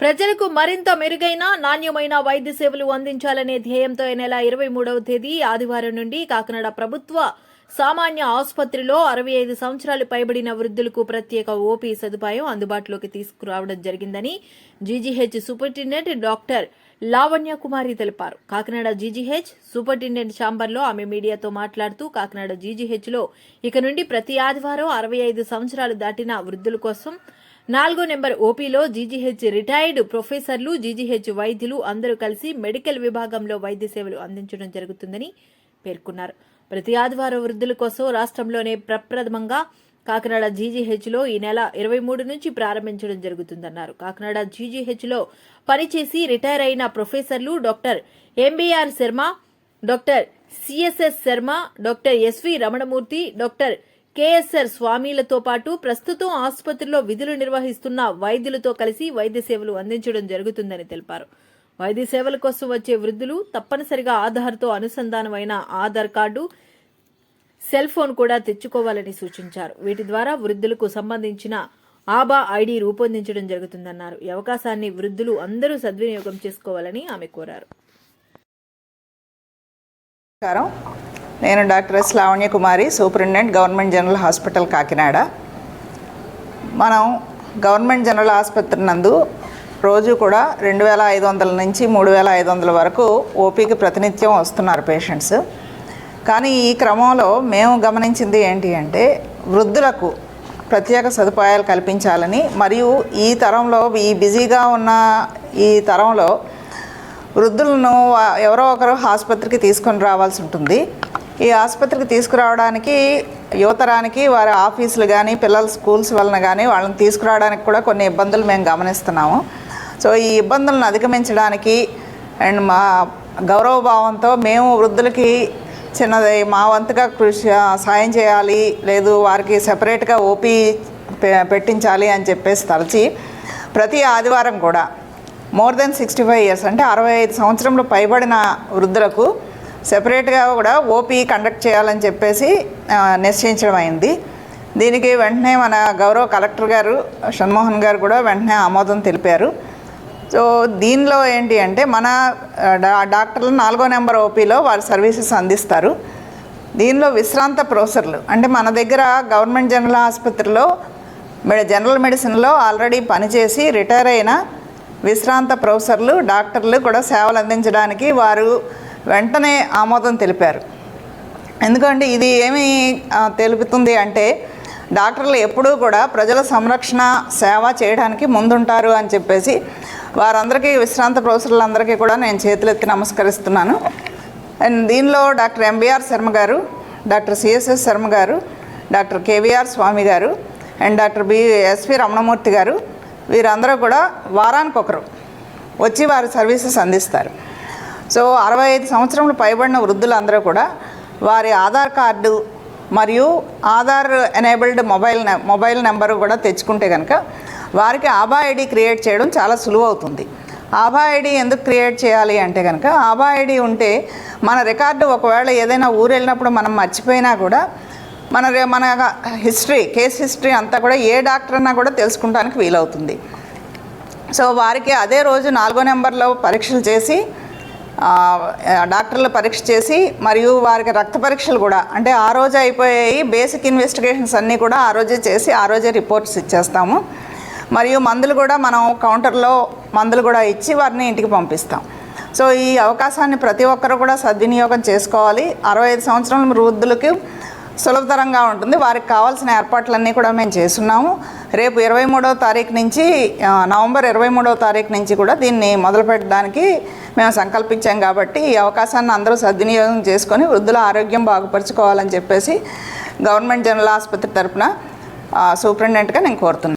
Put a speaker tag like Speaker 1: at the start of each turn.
Speaker 1: ప్రజలకు మరింత మెరుగైన నాణ్యమైన వైద్య సేవలు అందించాలనే ధ్యేయంతో ఈ నెల ఇరవై మూడవ తేదీ ఆదివారం నుండి కాకినాడ ప్రభుత్వ సామాన్య ఆసుపత్రిలో అరవై ఐదు సంవత్సరాలు పైబడిన వృద్ధులకు ప్రత్యేక ఓపీ సదుపాయం అందుబాటులోకి తీసుకురావడం జరిగిందని GGH superintendent doctor Lavanya Kumari తెలిపారు. కాకినాడ జీజీహెచ్ సూపరింటెండెంట్ ఛాంబర్లో ఆమె మీడియాతో మాట్లాడుతూ కాకినాడ జీజీహెచ్లో ఇక నుండి ప్రతి ఆదివారం అరవై ఐదు సంవత్సరాలు దాటిన వృద్ధుల కోసం నాలుగో నెంబర్ ఓపీలో జీజీహెచ్ రిటైర్డ్ ప్రొఫెసర్లు జీజీహెచ్ వైద్యులు అందరూ కలిసి మెడికల్ విభాగంలో వైద్య సేవలు అందించడం జరుగుతుందని పేర్కొన్నారు. ప్రతి ఆదివారం వృద్ధుల కోసం రాష్ట్రంలోనే ప్రప్రథమంగా కాకినాడ జీజీహెచ్లో ఈ నెల ఇరవై మూడు నుంచి ప్రారంభించడం జరుగుతుందన్నారు. కాకినాడ జీజీహెచ్లో పనిచేసి రిటైర్ అయిన ప్రొఫెసర్లు doctor MBR Sharma doctor CSS Sharma doctor SV Ramanamurthy doctor KSR స్వామిలతో పాటు ప్రస్తుతం ఆసుపత్రిలో విధులు నిర్వహిస్తున్న వైద్యులతో కలిసి వైద్య సేవలు అందించడం జరుగుతుందని తెలిపారు. వైద్య సేవల కోసం వచ్చే వృద్ధులు తప్పనిసరిగా ఆధార్తో అనుసంధానమైన ఆధార్ కార్డు సెల్ ఫోన్ కూడా తెచ్చుకోవాలని సూచించారు. వీటి ద్వారా వృద్ధులకు సంబంధించిన ఆబా ఐడి రూపొందించడం జరుగుతుందన్నారు. ఈ అవకాశాన్ని వృద్ధులు అందరూ సద్వినియోగం చేసుకోవాలని ఆమె కోరారు.
Speaker 2: నమస్కారం. నేను doctor S Lavanya Kumari superintendent government general hospital Kakinada. మనం గవర్నమెంట్ జనరల్ ఆసుపత్రి నందు రోజు కూడా రెండు వేల ఐదు వందల నుంచి మూడు వేల ఐదు వందల వరకు ఓపీకి ప్రతినిత్యం వస్తున్నారు పేషెంట్స్. కానీ ఈ క్రమంలో మేము గమనించింది ఏంటి అంటే వృద్ధులకు ప్రత్యేక సదుపాయాలు కల్పించాలని మరియు ఈ తరంలో ఈ బిజీగా ఉన్న ఈ తరంలో వృద్ధులను ఎవరో ఒకరు ఆసుపత్రికి తీసుకొని రావాల్సి ఉంటుంది. ఈ ఆసుపత్రికి తీసుకురావడానికి యువతరానికి వారి ఆఫీసులు కానీ పిల్లల స్కూల్స్ వలన కానీ వాళ్ళని తీసుకురావడానికి కూడా కొన్ని ఇబ్బందులు మేము గమనిస్తున్నాము. సో ఈ ఇబ్బందులను అధిగమించడానికి అండ్ మా గౌరవభావంతో మేము వృద్ధులకి చిన్నది మా వంతుగా కృషి సాయం చేయాలి లేదు వారికి సెపరేట్గా ఓపీ పె- పెట్టించాలి అని చెప్పేసి తలచి ప్రతి ఆదివారం కూడా more than sixty five years అంటే అరవై ఐదు సంవత్సరంలో పైబడిన వృద్ధులకు సెపరేట్గా కూడా ఓపీ కండక్ట్ చేయాలని చెప్పేసి నిశ్చయించడం అయింది. దీనికి వెంటనే మన గౌరవ కలెక్టర్ గారు షణ్మోహన్ గారు కూడా వెంటనే ఆమోదం తెలిపారు. సో దీనిలో ఏంటి అంటే మన డా- డాక్టర్లు నాలుగో నెంబర్ ఓపీలో వారి సర్వీసెస్ అందిస్తారు. దీనిలో విశ్రాంత ప్రొఫెసర్లు అంటే మన దగ్గర గవర్నమెంట్ జనరల్ ఆసుపత్రిలో జనరల్ మెడిసిన్లో ఆల్రెడీ పనిచేసి రిటైర్ అయిన విశ్రాంత ప్రొఫెసర్లు డాక్టర్లు కూడా సేవలు అందించడానికి వారు వెంటనే ఆమోదం తెలిపారు. ఎందుకంటే ఇది ఏమి తెలుపుతుంది అంటే డాక్టర్లు ఎప్పుడూ కూడా ప్రజల సంరక్షణ సేవ చేయడానికి ముందుంటారు అని చెప్పేసి వారందరికీ విశ్రాంత ప్రొఫెసర్లందరికీ కూడా నేను చేతులెత్తి నమస్కరిస్తున్నాను. అండ్ దీనిలో డాక్టర్ ఎంబీఆర్ శర్మ గారు డాక్టర్ సిఎస్ఎస్ శర్మ గారు డాక్టర్ కేవీఆర్ స్వామి గారు and doctor B SV Ramanamurthy గారు వీరందరూ కూడా వారానికి ఒకరు వచ్చి వారి సర్వీసెస్ అందిస్తారు. సో అరవై ఐదు సంవత్సరములు పైబడిన వృద్ధులందరూ కూడా వారి ఆధార్ కార్డు మరియు ఆధార్ ఎనేబుల్డ్ మొబైల్ నె మొబైల్ నెంబరు కూడా తెచ్చుకుంటే కనుక వారికి ఆభా ఐడి క్రియేట్ చేయడం చాలా సులువు అవుతుంది. ఆభా ఐడి ఎందుకు క్రియేట్ చేయాలి అంటే కనుక ఆభా ఐడి ఉంటే మన రికార్డు ఒకవేళ ఏదైనా ఊరు వెళ్ళినప్పుడు మనం మర్చిపోయినా కూడా మన మన హిస్టరీ కేస్ హిస్టరీ అంతా కూడా ఏ డాక్టర్ అన్నా కూడా తెలుసుకుంటానికి వీలవుతుంది. సో వారికి అదే రోజు నాలుగో నెంబర్లో పరీక్షలు చేసి డాక్టర్లు పరీక్ష చేసి మరియు వారికి రక్త పరీక్షలు కూడా అంటే ఆ రోజు అయిపోయాయి. బేసిక్ ఇన్వెస్టిగేషన్స్ అన్నీ కూడా ఆ రోజే చేసి ఆ రోజే రిపోర్ట్స్ ఇచ్చేస్తాము. మరియు మందులు కూడా మనం కౌంటర్లో మందులు కూడా ఇచ్చి వారిని ఇంటికి పంపిస్తాం. సో ఈ అవకాశాన్ని ప్రతి ఒక్కరు కూడా సద్వినియోగం చేసుకోవాలి. అరవై ఐదు సంవత్సరాల వృద్ధులకి సులభతరంగా ఉంటుంది. వారికి కావాల్సిన ఏర్పాట్లన్నీ కూడా మేము చేస్తున్నాము. రేపు ఇరవై మూడవ తారీఖు నుంచి నవంబర్ ఇరవై మూడవ తారీఖు నుంచి కూడా దీన్ని మొదలు పెట్టడానికి మేము సంకల్పించాం కాబట్టి ఈ అవకాశాన్ని అందరూ సద్వినియోగం చేసుకొని వృద్ధుల ఆరోగ్యం బాగుపరుచుకోవాలని చెప్పేసి గవర్నమెంట్ జనరల్ ఆసుపత్రి తరపున సూపరింటెండెంట్గా నేను కోరుతున్నాను.